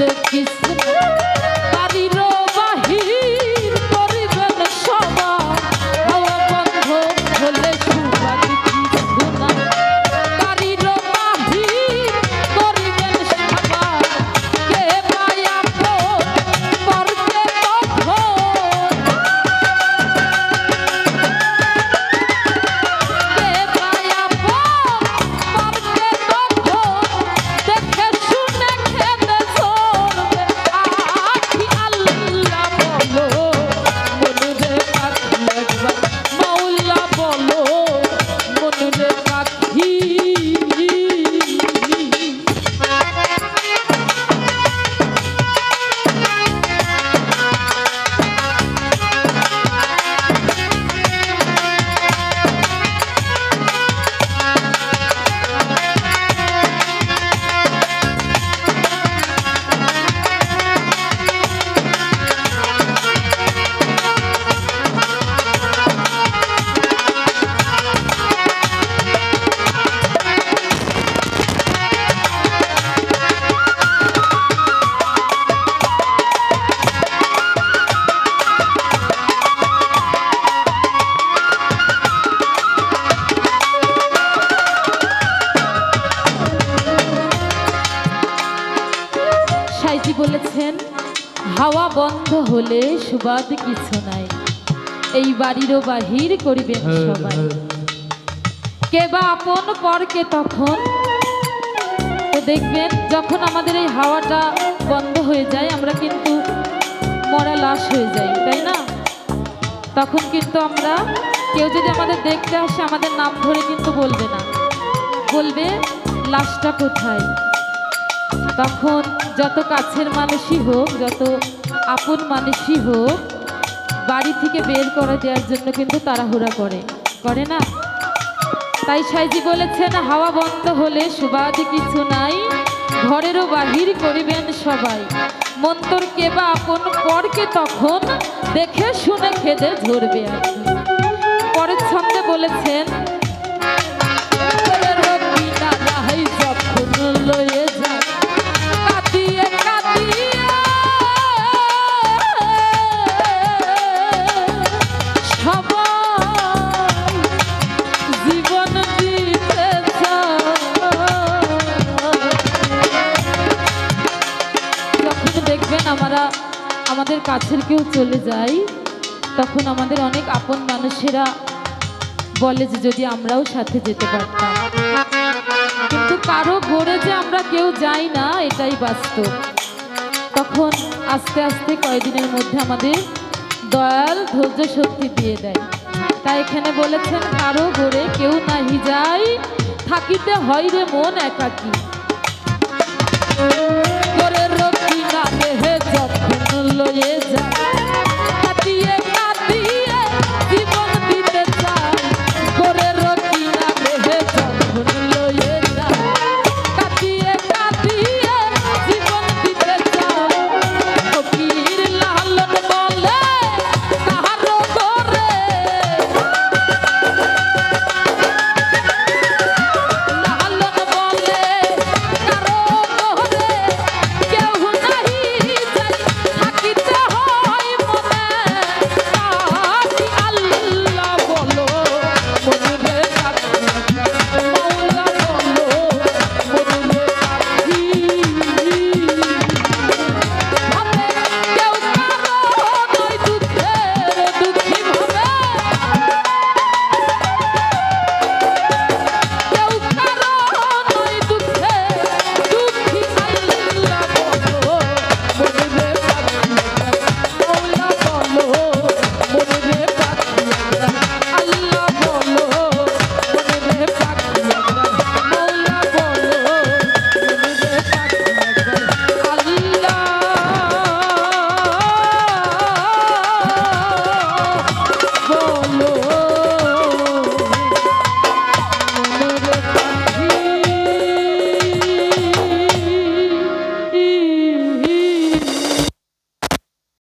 সুবাদ কিছু বন্ধ হলে সুবাদ কিছু নাই। এই বাড়িরও বাহির করিবেন সবাই। কে বা আপন পরকে তখন? তো দেখবেন যখন আমাদের এই হাওয়াটা বন্ধ হয়ে যায় আমরা কিন্তু মরা লাশ হয়ে যাই তাই না? তখন কিন্তু আমরা কেউ যদি আমাদের দেখতে আসে আমাদের নাম ধরে কিন্তু বলবে না। বলবে লাশটা কোথায়? তখন যত কাছের মানুষই হোক যত আপন মানুষই হোক, বাড়ি থেকে বের করা দেওয়ার জন্য কিন্তু তাড়াহুড়া করে। করে না? তাই সাইজি বলেছেন, হাওয়া বন্ধ হলে সুবাদি কিছু নাই, ঘরেরও বাহির করিবেন সবাই। মন্তর কে বা আপন পরকে তখন দেখে শুনে খেদে ধরবে আর পরের ছন্দে বলেছেন কাছের কেউ চলে যাই তখন আমাদের অনেক আপন মানুষেরা বলে যে যদি আমরাও সাথে যেতে পারতাম। কিন্তু কারও গড়ে যে আমরা কেউ যাই না, এটাই বাস্তব। তখন আস্তে আস্তে কয়েকদিনের মধ্যে আমাদের দয়াল ধৈর্য শক্তি দিয়ে দেয়। তাই এখানে বলেছেন, কারও গড়ে কেউ নাহি যায়, থাকিতে হয় রে মন একাকী। লয়ে যায়